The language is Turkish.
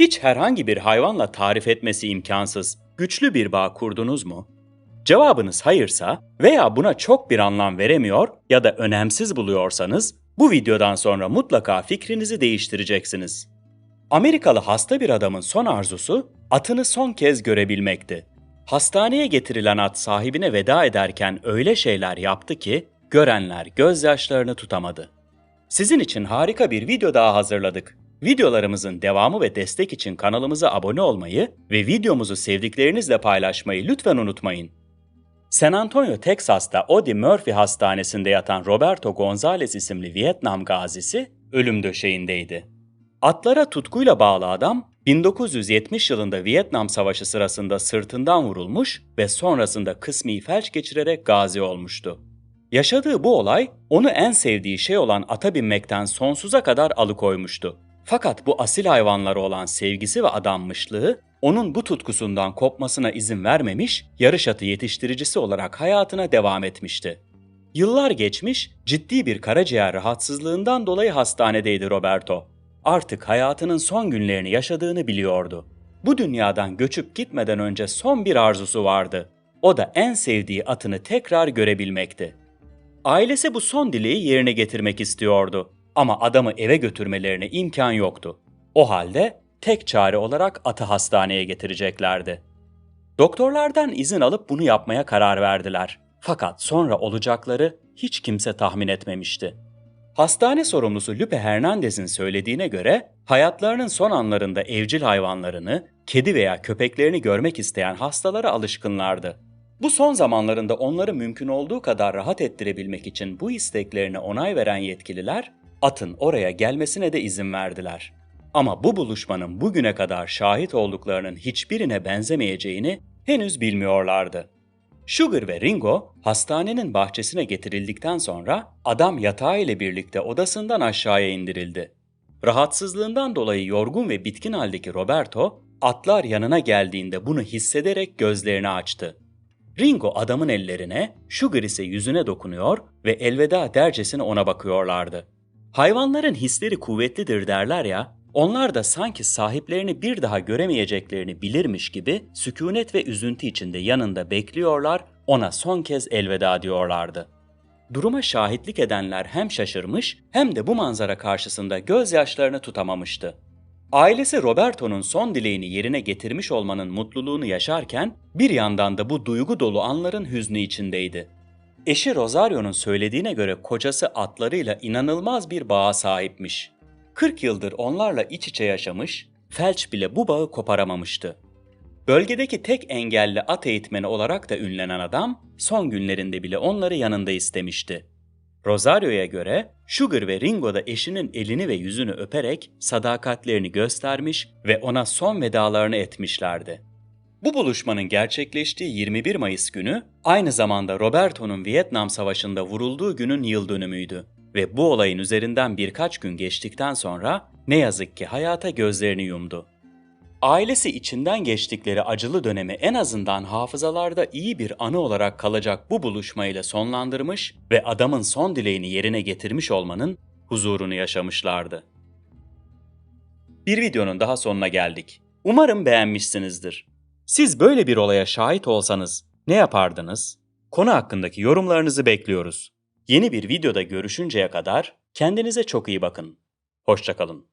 Hiç herhangi bir hayvanla tarif etmesi imkansız, güçlü bir bağ kurdunuz mu? Cevabınız hayırsa veya buna çok bir anlam veremiyor ya da önemsiz buluyorsanız bu videodan sonra mutlaka fikrinizi değiştireceksiniz. Amerikalı hasta bir adamın son arzusu atını son kez görebilmekti. Hastaneye getirilen at sahibine veda ederken öyle şeyler yaptı ki görenler gözyaşlarını tutamadı. Sizin için harika bir video daha hazırladık. Videolarımızın devamı ve destek için kanalımıza abone olmayı ve videomuzu sevdiklerinizle paylaşmayı lütfen unutmayın. San Antonio, Texas'ta Audie Murphy Hastanesi'nde yatan Roberto Gonzalez isimli Vietnam gazisi ölüm döşeğindeydi. Atlara tutkuyla bağlı adam 1970 yılında Vietnam Savaşı sırasında sırtından vurulmuş ve sonrasında kısmi felç geçirerek gazi olmuştu. Yaşadığı bu olay onu en sevdiği şey olan ata binmekten sonsuza kadar alıkoymuştu. Fakat bu asil hayvanlara olan sevgisi ve adanmışlığı onun bu tutkusundan kopmasına izin vermemiş, yarış atı yetiştiricisi olarak hayatına devam etmişti. Yıllar geçmiş, ciddi bir karaciğer rahatsızlığından dolayı hastanedeydi Roberto. Artık hayatının son günlerini yaşadığını biliyordu. Bu dünyadan göçüp gitmeden önce son bir arzusu vardı. O da en sevdiği atını tekrar görebilmekti. Ailesi bu son dileği yerine getirmek istiyordu. Ama adamı eve götürmelerine imkan yoktu. O halde tek çare olarak atı hastaneye getireceklerdi. Doktorlardan izin alıp bunu yapmaya karar verdiler. Fakat sonra olacakları hiç kimse tahmin etmemişti. Hastane sorumlusu Lupe Hernandez'in söylediğine göre hayatlarının son anlarında evcil hayvanlarını, kedi veya köpeklerini görmek isteyen hastalara alışkınlardı. Bu son zamanlarında onları mümkün olduğu kadar rahat ettirebilmek için bu isteklerine onay veren yetkililer atın oraya gelmesine de izin verdiler. Ama bu buluşmanın bugüne kadar şahit olduklarının hiçbirine benzemeyeceğini henüz bilmiyorlardı. Sugar ve Ringo hastanenin bahçesine getirildikten sonra adam yatağı ile birlikte odasından aşağıya indirildi. Rahatsızlığından dolayı yorgun ve bitkin haldeki Roberto, atlar yanına geldiğinde bunu hissederek gözlerini açtı. Ringo adamın ellerine, Sugar ise yüzüne dokunuyor ve elveda dercesine ona bakıyorlardı. Hayvanların hisleri kuvvetlidir derler ya, onlar da sanki sahiplerini bir daha göremeyeceklerini bilirmiş gibi sükunet ve üzüntü içinde yanında bekliyorlar, ona son kez elveda diyorlardı. Duruma şahitlik edenler hem şaşırmış hem de bu manzara karşısında gözyaşlarını tutamamıştı. Ailesi Roberto'nun son dileğini yerine getirmiş olmanın mutluluğunu yaşarken bir yandan da bu duygu dolu anların hüznü içindeydi. Eşi Rosario'nun söylediğine göre kocası atlarıyla inanılmaz bir bağa sahipmiş. 40 yıldır onlarla iç içe yaşamış, felç bile bu bağı koparamamıştı. Bölgedeki tek engelli at eğitmeni olarak da ünlenen adam, son günlerinde bile onları yanında istemişti. Rosario'ya göre Sugar ve Ringo da eşinin elini ve yüzünü öperek sadakatlerini göstermiş ve ona son vedalarını etmişlerdi. Bu buluşmanın gerçekleştiği 21 Mayıs günü aynı zamanda Roberto'nun Vietnam Savaşı'nda vurulduğu günün yıl dönümüydü ve bu olayın üzerinden birkaç gün geçtikten sonra ne yazık ki hayata gözlerini yumdu. Ailesi içinden geçtikleri acılı dönemi en azından hafızalarda iyi bir anı olarak kalacak bu buluşmayla sonlandırmış ve adamın son dileğini yerine getirmiş olmanın huzurunu yaşamışlardı. Bir videonun daha sonuna geldik. Umarım beğenmişsinizdir. Siz böyle bir olaya şahit olsanız ne yapardınız? Konu hakkındaki yorumlarınızı bekliyoruz. Yeni bir videoda görüşünceye kadar kendinize çok iyi bakın. Hoşçakalın.